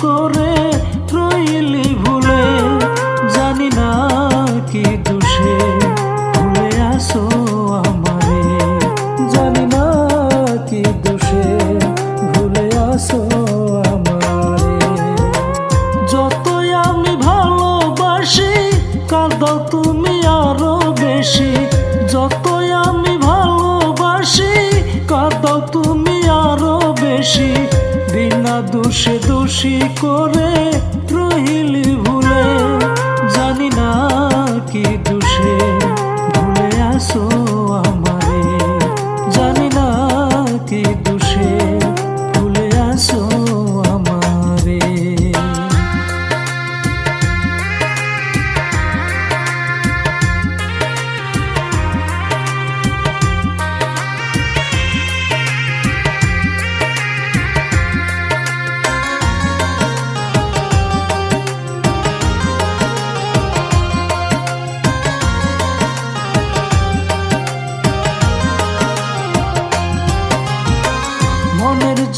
করে রইলি ভুলে, জানি না কি দোষে, ভুলে আসো আমারে। জানি না কি দোষে, ভুলে আসো আমারে। যতই আমি ভালোবাসি কাঁদো তুমি আরও বেশি। যতই আমি ভালোবাসি কাঁদো তুমি আরও বেশি। বিনা দোষে দোষী করে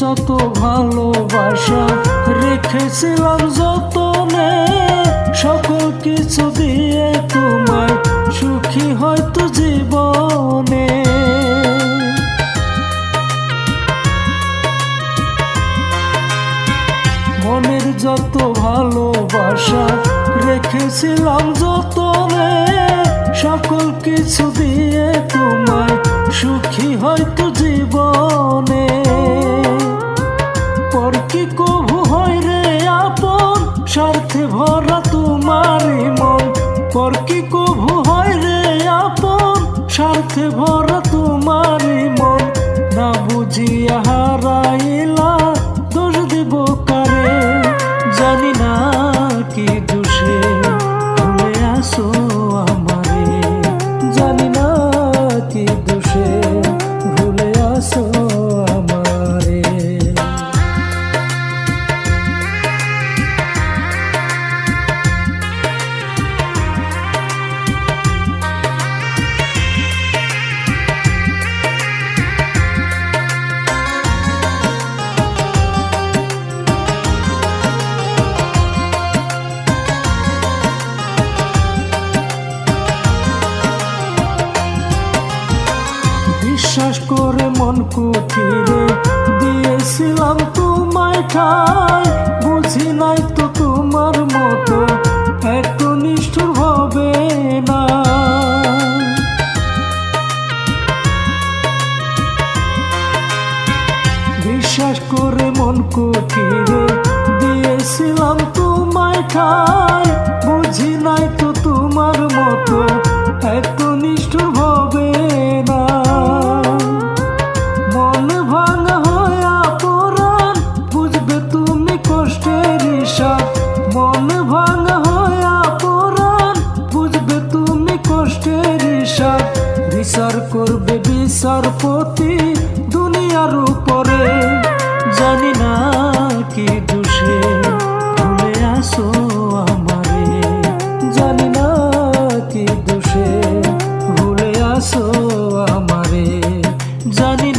যত ভালোবাসা রেখেছিলাম যতনে, সকল কিছু দিয়ে তোমায় সুখী হয়তো জীবনে। মনের যত ভালোবাসা রেখেছিলাম যতনে, সকল কিছু দিয়ে তোমায় সুখী হয়তো জীবনে। বিশ্বাস করে মন কুঠিরে দিয়েছিলাম তোমায় ঠাই বুঝি নাই তো তোমার মতো এত নিষ্ঠুর হবে না। বিশ্বাস করে মন কুঠিরে দিয়েছিলাম তোমায় ঠাই বিচার করবে বিচার বিচারপতি দুনিয়ার উপরে। জানি না কি দোষে, ভুলে আসো আমারে। জানি না কি দোষে, ভুলে আসো আমারে। জানি